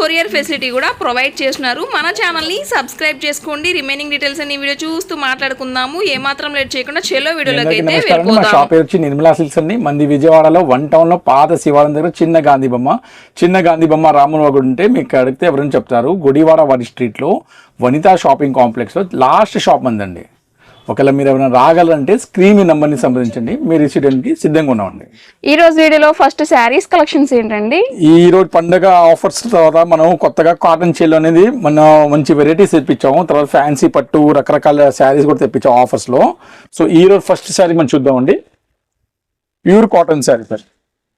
Courier facility కూడా provide చేస్తున్నారు. మన ఛానల్ని సబ్స్క్రైబ్ చేసుకోండి. రిమైనింగ్ డీటెయిల్స్ అన్ని వీడియో చూస్తూ మాట్లాడుకుందాము. ఏమాత్రం లేట్ చేయకుండా చెలో వీడియోలోకి అయితే షాప్ పేరు వచ్చి నిర్మలా సిల్క్స్ అండి. మంది విజయవాడలో వన్ టౌన్లో పాత శివాలయం దగ్గర చిన్న గాంధీ బొమ్మ. చిన్న గాంధీ బొమ్మ రాముల గుడి ఉంటే మీకు అడిగితే ఎవరైనా చెప్తారు. గుడివాడ వారి స్ట్రీట్లో వనితా షాపింగ్ కాంప్లెక్స్లో లాస్ట్ షాప్ మందండి. ఒకవేళ మీరు ఏమైనా రాగలంటే స్క్రీన్ నెంబర్ని సంప్రదించండి. మీరు రిసిడెంట్కి సిద్ధంగా ఉన్నామండి. ఈ రోజు వీడియోలో ఫస్ట్ శారీస్ కలెక్షన్స్ ఏంటండి? ఈ రోజు పండుగ ఆఫర్స్ తర్వాత మనం కొత్తగా కాటన్ చీల్ అనేది మనం మంచి వెరైటీస్ తెప్పించాము. తర్వాత ఫ్యాన్సీ పట్టు రకరకాల శారీస్ కూడా తెప్పించాము ఆఫర్స్లో. సో ఈ రోజు ఫస్ట్ శారీ మనం చూద్దామండి. Pure cotton sari sir.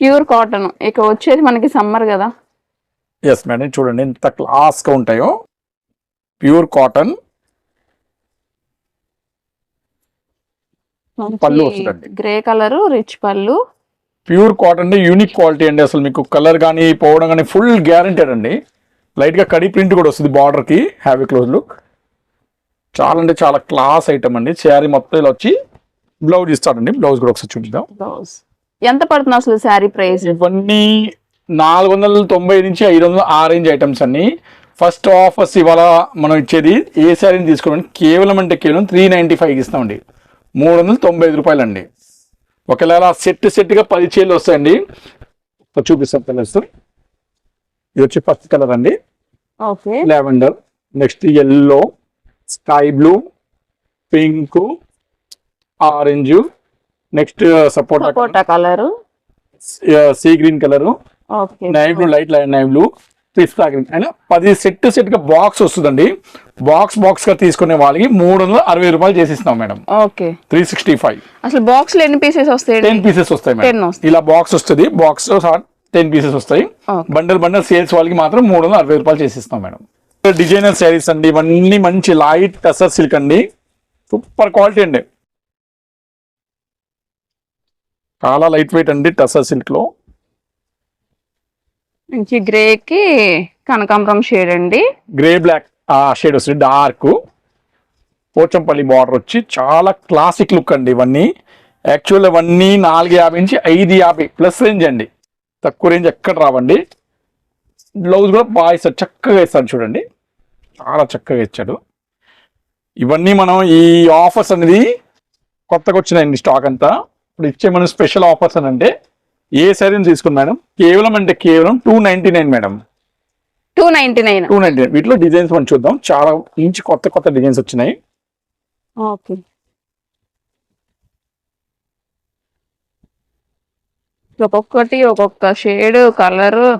Pure cotton ఇక వచ్చేది మనకి సమ్మర్ కదా. ఎస్ మేడం చూడండి ఎంత క్లాస్గా ఉంటాయో. ప్యూర్ కాటన్ పళ్ళు వస్తుందండి. గ్రే కలర్ రిచ్ పళ్ళు. ప్యూర్ కాటన్ యూనిక్ క్వాలిటీ అండి అసలు మీకు. కలర్ కానీ పోవడం కానీ ఫుల్ గ్యారంటెడ్ అండి. లైట్గా కడి ప్రింట్ కూడా వస్తుంది బార్డర్కి హ్యావీ క్లోజ్ లుక్. చాలా అంటే చాలా క్లాస్ ఐటమ్ అండి. శారీ మొత్తం ఇలా వచ్చి బ్లౌజ్ ఇస్తాడండి బ్లౌజ్ కూడా ఒకసారి చూపిద్దాం. బ్లౌజ్. ఎంత పడుతుంది అసలు శారీ ప్రైస్? ఇవన్నీ నాలుగు వందల తొంభై నుంచి ఐదు వందల ఆ రేంజ్ ఐటమ్స్ అన్ని ఫస్ట్ ఆఫర్స్ ఇవాళ మనం ఇచ్చేది ఏ శారీని తీసుకోవడం కేవలం అంటే కేవలం త్రీ నైంటీ ఫైవ్కి ఇస్తామండి. మూడు వందల తొంభై ఐదు రూపాయలు అండి ఒకవేళ సెట్ సెట్గా పది చీరలు వస్తాయండి. చూపిస్తాం కలర్స్. ఇది వచ్చి ఫస్ట్ కలర్ అండి. Okay. Lavender. Next yellow sky blue pink orange. Next sapota sapota colour. Sea green colour. Okay. Navy blue light light navy blue. Green అయినా పది సెట్ సెట్గా బాక్స్ వస్తుందండి. బాక్స్ బాక్స్గా తీసుకునే వాళ్ళకి మూడు వందల అరవై రూపాయలు చేసిస్తాం madam. Okay. Three sixty five అసలు బాక్స్లో ఎన్ని పీసెస్ వస్తాయి టెన్ పీసెస్ వస్తాయి 10 మేడం. ఇలా బాక్స్ వస్తుంది. బాక్స్ టెన్ పీసెస్ వస్తాయి. బండల్ బండల్ సేల్స్ వాళ్ళకి మాత్రం మూడు వందల అరవై రూపాయలు చేసిస్తాం మేడం. డిజైనర్ శారీస్ అండి. ఇవన్నీ మంచి లైట్ టసర్ సిల్క్ అండి. సూపర్ క్వాలిటీ అండి. చాలా లైట్ వెయిట్ అండి టసర్ సిల్క్లో. మంచి గ్రే కి కనకాంబరం షేడ్ అండి. గ్రే బ్లాక్ ఆ షేడ్ వస్తుంది డార్క్ పోచంపల్లి బార్డర్ వచ్చి చాలా క్లాసిక్ లుక్ అండి ఇవన్నీ. యాక్చువల్ ఇవన్నీ నాలుగు యాభై నుంచి ఐదు యాభై ప్లస్ రేంజ్ అండి. తక్కువ రేంజ్ ఎక్కడ రావండి. బ్లౌజ్ కూడా బాగా ఇస్తాడు చక్కగా ఇస్తాను చూడండి. చాలా చక్కగా ఇచ్చాడు. ఇవన్నీ మనం ఈ ఆఫర్స్ అనేది కొత్తగా వచ్చినాయండి స్టాక్ అంతా. ఇప్పుడు ఇచ్చే మనం స్పెషల్ ఆఫర్స్ అని అంటే ఏ శారీని తీసుకుని మేడం? కేవలం అంటే కేవలం two ninety nine madam. Two ninety nine two ninety వీటిలో డిజైన్స్ మనం చూద్దాం. చాలా ఇంచి కొత్త కొత్త డిజైన్స్ వచ్చినాయి. ఓకే. ఒక్కొక్కటి ఒక్కొక్క షేడ్ కలర్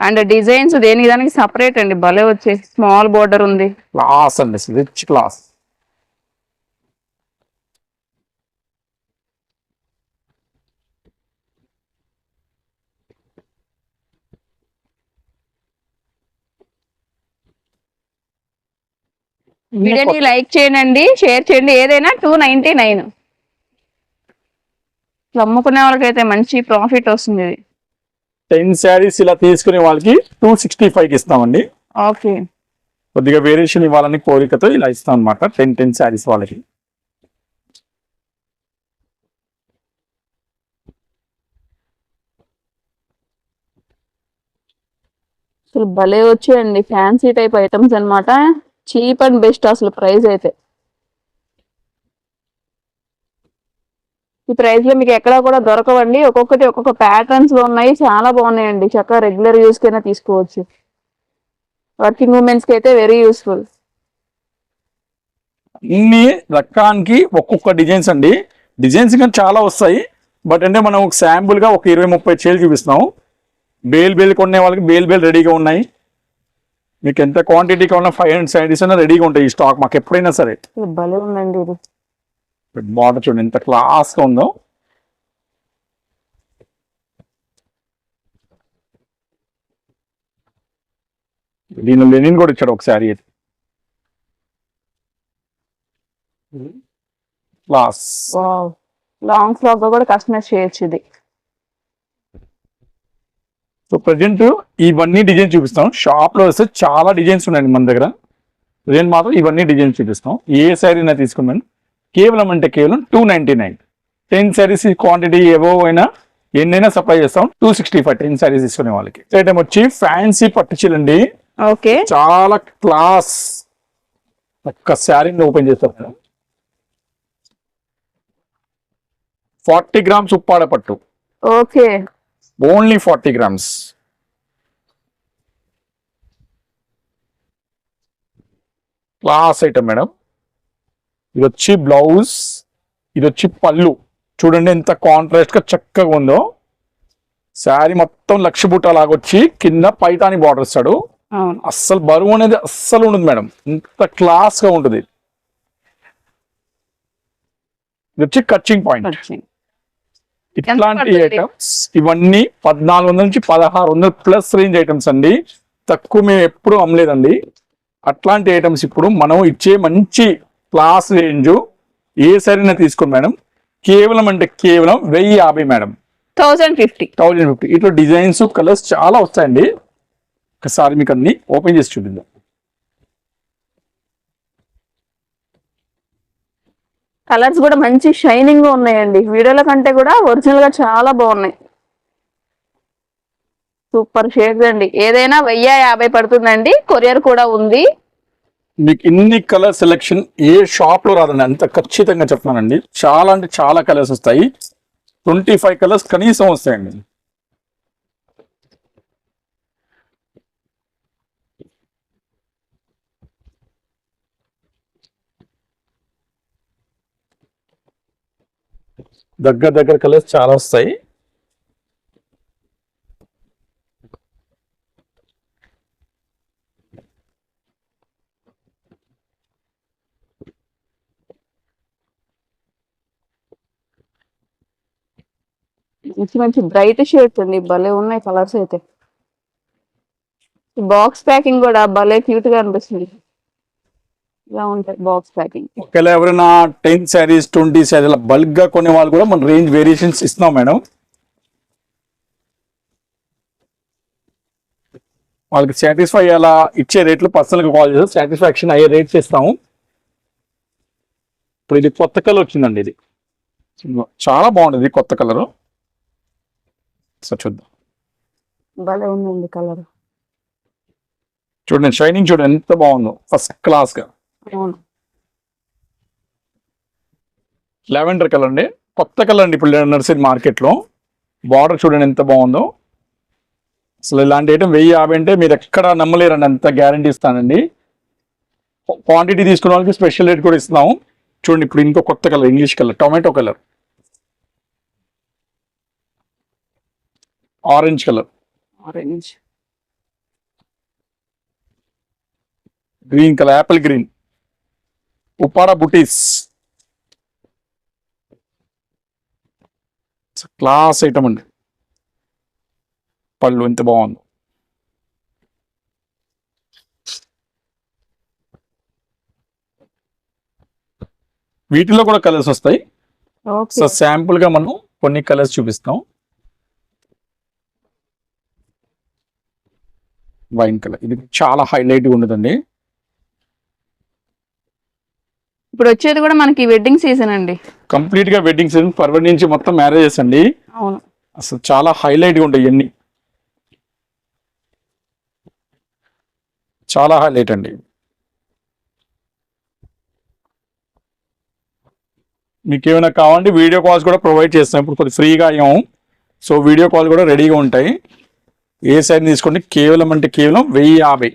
అండ్ డిజైన్స్ దేనికి దానికి సపరేట్ అండి. భలే వచ్చేసి స్మాల్ బోర్డర్ ఉంది. క్లాస్ అండి. రిచ్ క్లాస్ వీడియోని లైక్ చేయండి షేర్ చేయండి ఏదైనా టూ నైన్టీ నైన్. అమ్ముకునే వాళ్ళకైతే మంచి ప్రాఫిట్ వస్తుంది ఇది. టెన్ శారీస్ ఇలా తీసుకునే వాళ్ళకి టూ సిక్స్టీ ఫైవ్కి ఇస్తామండి. ఓకే. కొద్దిగా వేరియేషన్ ఇవ్వాలని కోరికతో ఇలా ఇస్తాం అనమాట టెన్ టెన్ శారీస్ వాళ్ళకి. అసలు భలే వచ్చాయండి ఫ్యాన్సీ టైప్ ఐటమ్స్ అన్నమాట. చీప్ అండ్ బెస్ట్ అసలు ప్రైస్ అయితే. ఈ ప్రైస్లో మీకు ఎక్కడా కూడా దొరకవండి. ఒక్కొక్కటి ఒక్కొక్క ప్యాటర్న్స్లో ఉన్నాయి. చాలా బాగున్నాయండి. చక్కగా రెగ్యులర్ యూస్ కైనా తీసుకోవచ్చు. వర్కింగ్ ఉమెన్స్కి అయితే వెరీ యూస్ఫుల్ అన్ని రకానికి ఒక్కొక్క డిజైన్స్ అండి. డిజైన్స్ కానీ చాలా వస్తాయి. బట్ అంటే మనం ఒక శాంపుల్గా ఒక ఇరవై ముప్పై చేలు చూపిస్తున్నాం. బేల్ బేల్ కొనే వాళ్ళకి బేల్ బేల్ రెడీగా ఉన్నాయి. మీకు ఎంత క్వాంటిటీ కావాలన్నా ఫైవ్ హండ్రెడ్ శారీస్ అయినా రెడీగా ఉంటాయి ఈ స్టాక్ మాకు ఎప్పుడైనా సరే. భలే ఉందండి ఇది. బార్డర్ చూడండి ఎంత క్లాస్గా ఉందో. దీనిలో లెనిన్ కూడా ఇచ్చాడు ఒకసారి అయితే. క్లాస్ లాంగ్ ఫ్రాక్గా కూడా కస్టమైజ్ చేయొచ్చు ఇది. సో ప్రజెంట్ ఇవన్నీ డిజైన్ చూపిస్తాం. షాప్లో వస్తే చాలా డిజైన్స్ ఉన్నాయండి మన దగ్గర. ప్రజెంట్ మాత్రం ఇవన్నీ డిజైన్స్ చూపిస్తాం. ఏ శారీ అయినా తీసుకున్నాను? కేవలం అంటే కేవలం two ninety nine ten saris quantity ఏవో అయినా ఎన్నైనా సప్లై చేస్తాం. Two sixty five ten saris తీసుకునే వాళ్ళకి. ఐటమ్ వచ్చి ఫ్యాన్సీ పట్టు చీలండి. ఓకే. చాలా క్లాస్ ఒక్క శారీని ఓపెన్ చేస్తాం. ఫార్టీ గ్రామ్స్ ఉప్పాడ పట్టు. Okay. Only forty grams. Class item madam. ఇది వచ్చి బ్లౌజ్ ఇది వచ్చి పళ్ళు. చూడండి ఎంత కాంట్రాస్ట్గా చక్కగా ఉందో. శారీ మొత్తం లక్ష బుట్ట లాగొచ్చి కింద పైతాని బార్డర్ ఇస్తాడు. అస్సలు బరువు అనేది అస్సలు ఉండదు మేడం. ఇంత క్లాస్గా ఉంటుంది. ఇది వచ్చి కచ్చింగ్ పాయింట్ ఇట్లాంటి? ఐటమ్స్ ఇవన్నీ పద్నాలుగు వందల నుంచి పదహారు వందల ప్లస్ రేంజ్ ఐటమ్స్ అండి. తక్కువ మేము ఎప్పుడు అమ్మలేదండి. అట్లాంటి ఐటమ్స్ ఇప్పుడు మనం ఇచ్చే మంచి క్లాస్ రేంజ్ ఏ సరైనా తీసుకోండి మేడం. కేవలం అంటే కేవలం వెయ్యి యాభై madam. Thousand fifty. Thousand fifty. ఇట్లా డిజైన్స్ కలర్స్ చాలా వస్తాయండి. ఒకసారి మీకు అన్ని ఓపెన్ చేసి చూపిద్దాం. కలర్స్ కూడా మంచి షైనింగ్ ఉన్నాయండి. వీడియోల కంటే కూడా ఒరిజినల్గా చాలా బాగున్నాయి. సూపర్ షేడ్స్ అండి. ఏదైనా వెయ్యి యాభై పడుతుందండి. కొరియర్ కూడా ఉంది. మీకు ఇన్ని కలర్ సెలెక్షన్ ఏ షాప్లో రాదండి. అంత ఖచ్చితంగా చెప్తున్నానండి. చాలా అంటే చాలా కలర్స్ వస్తాయి. ట్వంటీ ఫైవ్ కలర్స్ కనీసం వస్తాయండి. దగ్గర దగ్గర కలర్స్ చాలా వస్తాయి. మంచి మంచి బ్రైట్ షేడ్స్ అండి. భలే ఉన్నాయి కలర్స్ అయితే. బాక్స్ ప్యాకింగ్ కూడా భలే క్యూట్గా అనిపిస్తుంది. ఇలా ఉంటాయి బాక్స్ ప్యాకింగ్ ఒకవేళ ఎవరైనా టెన్ శారీస్ ట్వంటీ శారీస్ బల్క్గా కొనే వాళ్ళు కూడా మన రేంజ్ వేరియేషన్స్ ఇస్తున్నాం మేడం. వాళ్ళకి సాటిస్ఫై అయ్యేలా ఇచ్చే రేట్లు పర్సనల్గా కాల్ చేస్తాం సాటిస్ఫాక్షన్ అయ్యే రేట్స్ ఇస్తాము ఇప్పుడు ఇది కొత్త కలర్ వచ్చిందండి ఇది. చాలా బాగుంది కొత్త కలర్ సార్ చూద్దాం. భలే ఉందండి కలర్ చూడండి షైనింగ్ చూడండి ఎంత బాగుందో. ఫస్ట్ క్లాస్గా. అవును లావెండర్ కలర్ అండి. కొత్త కలర్ అండి ఇప్పుడు నర్సరీ మార్కెట్లో బార్డర్ చూడండి ఎంత బాగుందో. అసలు ఇలాంటి ఐటమ్ వెయ్యి యాభై అంటే మీరు ఎక్కడ నమ్మలేరండి. అంత గ్యారంటీ ఇస్తానండి. క్వాంటిటీ తీసుకున్న వాళ్ళకి స్పెషల్ రేట్ కూడా ఇస్తున్నాము. చూడండి ఇప్పుడు ఇంకో కొత్త colour English colour tomato colour. Orange colour. Orange. Green colour apple green. Uppada బుటీస్. క్లాస్ ఐటమ్ అండి. పళ్ళు ఎంత బాగుంది. వీటిలో కూడా కలర్స్ వస్తాయి. సో శాంపుల్గా మనం కొన్ని కలర్స్ చూపిస్తాం. వైన్ కలర్ ఇది చాలా హైలైట్ ఉండదండి ఇప్పుడు వచ్చేది కూడా మనకి వెడ్డింగ్ సీజన్ అండి. కంప్లీట్గా వెడ్డింగ్ సీజన్ ఫర్వరి నుంచి మొత్తం మ్యారేజెస్ అండి. అవును. అసలు చాలా హైలైట్గా ఉంటాయి ఇవన్నీ చాలా హైలైట్ అండి. మీకు ఏమైనా కావాలంటే వీడియో కాల్స్ కూడా ప్రొవైడ్ చేస్తాం. ఇప్పుడు కొద్ది ఫ్రీగా అయ్యాము సో వీడియో కాల్ కూడా రెడీగా ఉంటాయి. ఏ సైడ్ తీసుకోండి? కేవలం అంటే కేవలం వెయ్యి యాభై.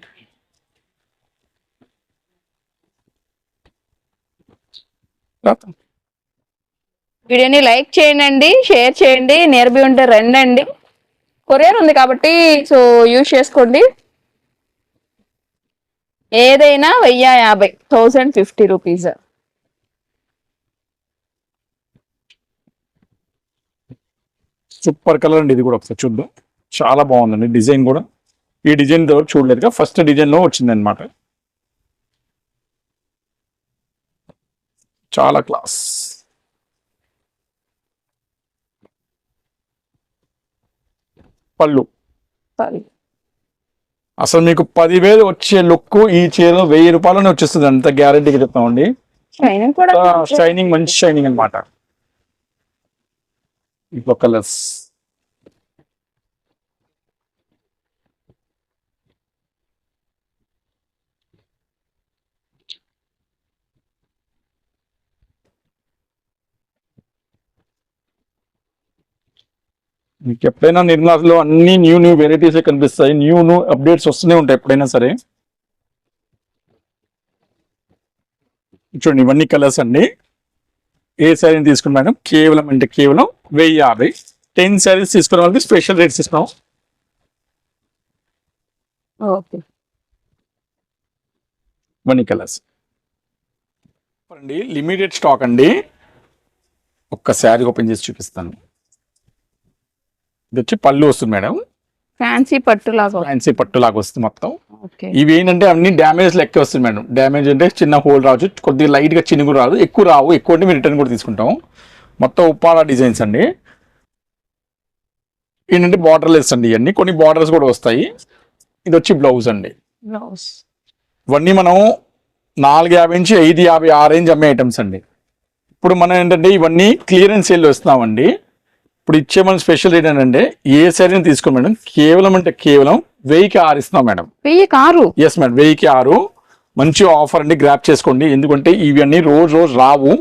వీడియోని లైక్ చేయండి షేర్ చేయండి నియర్ బై ఉంటే రండి అండి కొరియర్ ఉంది కాబట్టి సో యూజ్ చేసుకోండి. ఏదైనా వెయ్యి యాభై thousand fifty rupees. Super colour అండి ఇది కూడా ఒకసారి చూద్దాం. చాలా బాగుందండి డిజైన్ కూడా. ఈ డిజైన్ చూడలేదుగా ఫస్ట్ డిజైన్లో వచ్చింది అనమాట చాలా క్లాస్. పళ్ళు. అసలు మీకు పదివేలు వచ్చే లుక్ ఈ చీర వెయ్యి రూపాయలనే వచ్చేస్తుంది. అంత గ్యారంటీగా చెప్తామండి. షైనింగ్ మంచి షైనింగ్ అన్నమాట. ఇంకో కలర్స్ మీకు ఎప్పుడైనా నిర్మలాలో అన్ని న్యూ న్యూ వెరైటీస్ కనిపిస్తాయి న్యూ న్యూ అప్డేట్స్ వస్తూనే ఉంటాయి ఎప్పుడైనా సరే. చూడండి ఇవన్నీ కలర్స్ అండి. ఏ శారీని తీసుకుని మేడం? కేవలం అంటే కేవలం వెయ్యి యాభై. టెన్ శారీస్ తీసుకునే వాళ్ళకి స్పెషల్ రేట్స్ ఇస్తాం ఓకే. ఇవన్నీ కలర్స్ అండి లిమిటెడ్ స్టాక్ అండి. ఒక్క శారీ ఓపెన్ చేసి చూపిస్తాను. ఇది వచ్చి పళ్ళు వస్తుంది మేడం. ఫ్యాన్సీ పట్టు లాగా ఫ్యాన్సీ పట్టు లాగా వస్తుంది మొత్తం. ఓకే. ఇవి ఏంటంటే అన్ని డ్యామేజ్ లెక్క వస్తుంది మేడం. డ్యామేజ్ అంటే చిన్న హోల్ రావచ్చు కొద్దిగా లైట్గా చినుగు రాదు ఎక్కువ రావు ఎక్కువ అంటే మేము రిటర్న్ కూడా తీసుకుంటాం మొత్తం ఉప్పాల డిజైన్స్ అండి. ఏంటంటే బార్డర్ లెస్ అండి ఇవన్నీ. కొన్ని బార్డర్స్ కూడా వస్తాయి. ఇది వచ్చి బ్లౌజ్ అండి. బ్లౌజ్ ఇవన్నీ మనం నాలుగు యాభై నుంచి ఐదు యాభై ఆ రేంజ్ అమ్మే ఐటమ్స్ అండి. ఇప్పుడు మనం ఏంటంటే ఇవన్నీ క్లియరెన్స్ సేల్ వస్తున్నామండి ఇప్పుడు ఇచ్చే మన స్పెషల్ రేట్ ఏంటంటే ఏ శారీని తీసుకో మేడం కేవలం అంటే కేవలం వెయ్యికి ఆరు ఇస్తున్నాం మేడం వెయ్యి కారు ఎస్ మేడం వెయ్యికి ఆరు. మంచి ఆఫర్ అండి. గ్రాప్ చేసుకోండి. ఎందుకంటే ఇవన్నీ రోజు రోజు రావు.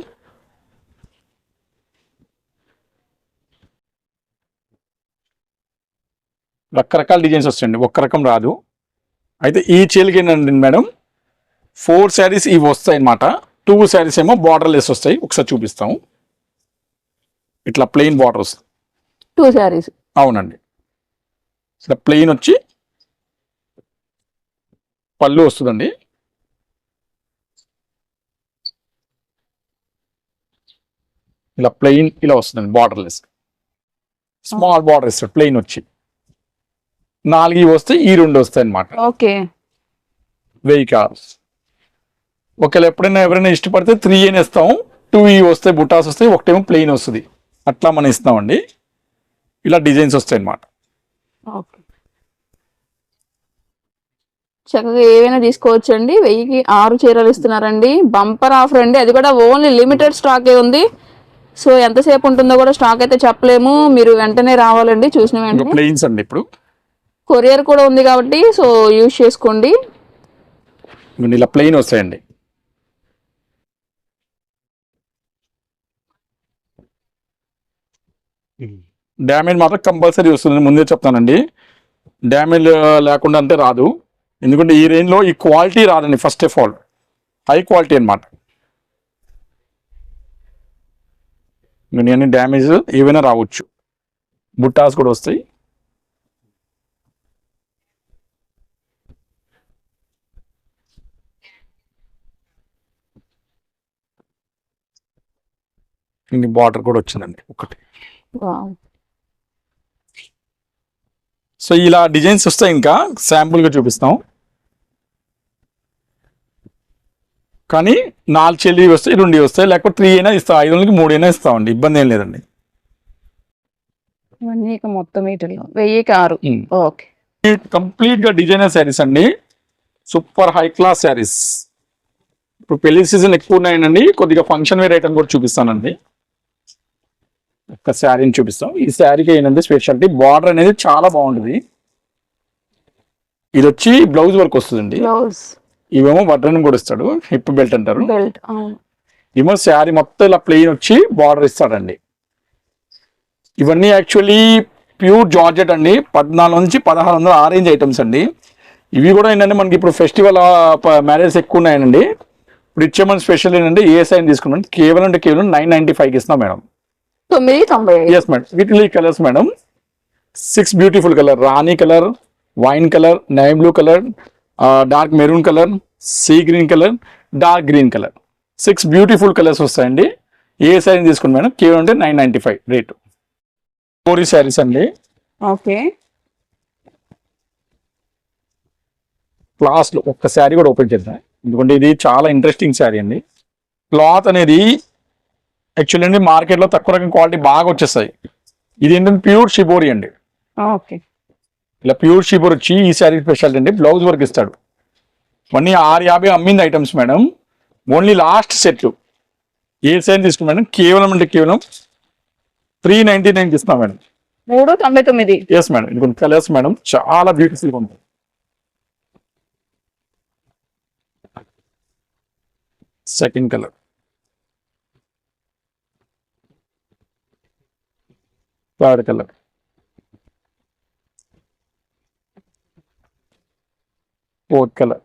రకరకాల డిజైన్స్ వస్తాయండి. ఒక్క రకం రాదు. అయితే ఈ చీలకి ఏంటంటే మేడం ఫోర్ శారీస్ ఇవి వస్తాయి అన్నమాట టూ శారీస్ ఏమో బార్డర్ లెస్ వస్తాయి. ఒకసారి చూపిస్తాం. ఇట్లా ప్లెయిన్ బార్డర్ వస్తుంది టూ శారీస్. అవునండి. ఇట్లా ప్లెయిన్ వచ్చి పళ్ళు వస్తుందండి. ఇలా ప్లెయిన్ ఇలా వస్తుందండి బార్డర్లెస్ స్మాల్ బార్డర్ ఇస్తాడు ప్లెయిన్ వచ్చి. నాలుగు వస్తే ఈ రెండు వస్తాయి అనమాట ఓకే. వెయ్యి కార్స్ ఒకవేళ ఎప్పుడైనా ఎవరైనా ఇష్టపడితే త్రీ అని ఇస్తాం టూ ఈ వస్తాయి బుటాస్ వస్తాయి ఒకటేమో ప్లెయిన్ వస్తుంది. అట్లా మనం ఇస్తామండి. ఇలా డిజైన్స్ వస్తాయి అన్నమాట ఓకే. చక్కగా ఏవైనా తీసుకోవచ్చు అండి వెయ్యికి ఆరు చీరలు ఇస్తున్నారండి. బంపర్ ఆఫర్ అండి. అది కూడా ఓన్లీ లిమిటెడ్ స్టాకే ఉంది. సో ఎంతసేపు ఉంటుందో కూడా స్టాక్ అయితే చెప్పలేము. మీరు వెంటనే రావాలండి. చూసిన వెంటనే. ప్లెయిన్స్ అండి ఇప్పుడు. కొరియర్ కూడా ఉంది కాబట్టి సో యూజ్ చేసుకోండి. ఇలా ప్లెయిన్ వస్తాయండి. డ్యామేజ్ మాత్రం కంపల్సరీ వస్తుంది. ముందే చెప్తానండి. డ్యామేజ్ లేకుండా అంతే రాదు. ఎందుకంటే ఈ రేంజ్లో ఈ క్వాలిటీ రాదండి first of all. High quality అనమాట అన్ని డ్యామేజ్ ఏవైనా రావచ్చు. బుట్టాస్ కూడా వస్తాయి. ఇన్ని బార్డర్ కూడా వచ్చిందండి. ఒకటి సో ఇలా డిజైన్స్ వస్తాయి ఇంకా. శాంపుల్గా చూపిస్తాం. కానీ నాలుగు చెల్లి వస్తాయి రెండు వస్తాయి లేకపోతే త్రీ అయినా ఇస్తాం ఐదు వందలకి మూడు అయినా ఇస్తామండి. ఇబ్బంది ఏం లేదండి. మొత్తం వెయ్యికి ఆరు. ఓకే. కంప్లీట్గా డిజైనర్ శారీస్ అండి. Super high class saris. ఇప్పుడు పెళ్ళి సీజన్ ఎక్కువ ఉన్నాయండి కొద్దిగా ఫంక్షన్ వేర్ ఐటమ్ కూడా చూపిస్తానండి. ఒక శారీని చూపిస్తాం. ఈ శారీకి ఏంటంటే స్పెషాలిటీ బార్డర్ అనేది చాలా బాగుంటుంది. ఇది వచ్చి బ్లౌజ్ వర్క్ వస్తుందండి. ఇవేమో వడ్రన్ కూడా ఇస్తాడు. హిప్ బెల్ట్ అంటారు. ఏమో శారీ మొత్తం ఇలా ప్లెయిన్ వచ్చి బార్డర్ ఇస్తాడండి. ఇవన్నీ యాక్చువల్లీ ప్యూర్ జార్జెట్ అండి. పద్నాలుగు నుంచి పదహారు వందల ఆరేంజ్ ఐటమ్స్ అండి. ఇవి కూడా ఏంటంటే మనకి ఇప్పుడు ఫెస్టివల్ మ్యారేజ్ ఎక్కువ ఉన్నాయండి. ఇప్పుడు ఇచ్చే మన స్పెషల్ ఏంటంటే ఏ సైన్ తీసుకున్నాం? కేవలం అంటే కేవలం నైన్ నైన్టీ ఫైవ్కి ఇస్తున్నాం మేడం. తొమ్మిది తొంభై ఎస్ మేడం వీటిలో ఈ colours madam six beautiful colour రాణి colour wine colour navy blue colour dark maroon colour sea green colour dark green colour six beautiful colours వస్తాయండి. ఏ శారీ తీసుకుని మేడం? కేవలం అంటే నైన్ నైంటీ ఫైవ్ రేటు కోరి శారీస్ అండి. ఓకే. క్లాస్లో ఒక్క శారీ కూడా ఓపెన్ చేద్దాం. ఎందుకంటే ఇది చాలా ఇంట్రెస్టింగ్ శారీ అండి. క్లాత్ అనేది యాక్చువల్లీ అండి మార్కెట్లో తక్కువ రకం క్వాలిటీ బాగా వచ్చేస్తాయి. ఇది ఏంటంటే ప్యూర్ షిబోరి అండి. ఓకే. ఇలా ప్యూర్ షీపర్ వచ్చి ఈ శారీ స్పెషల్ అండి బ్లౌజ్ వర్క్ ఇస్తాడు. ఇవన్నీ ఆరు యాభై అమ్మింది ఐటమ్స్ మేడం. ఓన్లీ లాస్ట్ సెట్లు ఏ సైజ్ తీసుకున్నాం మేడం కేవలం అంటే కేవలం త్రీ నైన్టీ నైన్ ఇస్తున్నాం మేడం. మూడు తొంభై తొమ్మిది. ఎస్ మేడం ఇది కొన్ని కలర్స్ మేడం చాలా బ్యూటిఫుల్గా ఉంటుంది second colour third colour fourth colour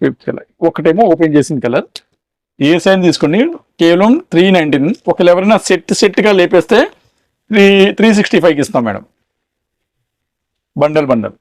fifth colour. ఒకటేమో ఓపెన్ చేసిన కలర్. ఏ సైన్ తీసుకోండి? కేవలం త్రీ నైన్టీన్. ఒకవేళ ఎవరైనా సెట్ సెట్గా లేపేస్తే త్రీ త్రీ సిక్స్టీ ఫైవ్కి ఇస్తాం మేడం. Bundle bundle.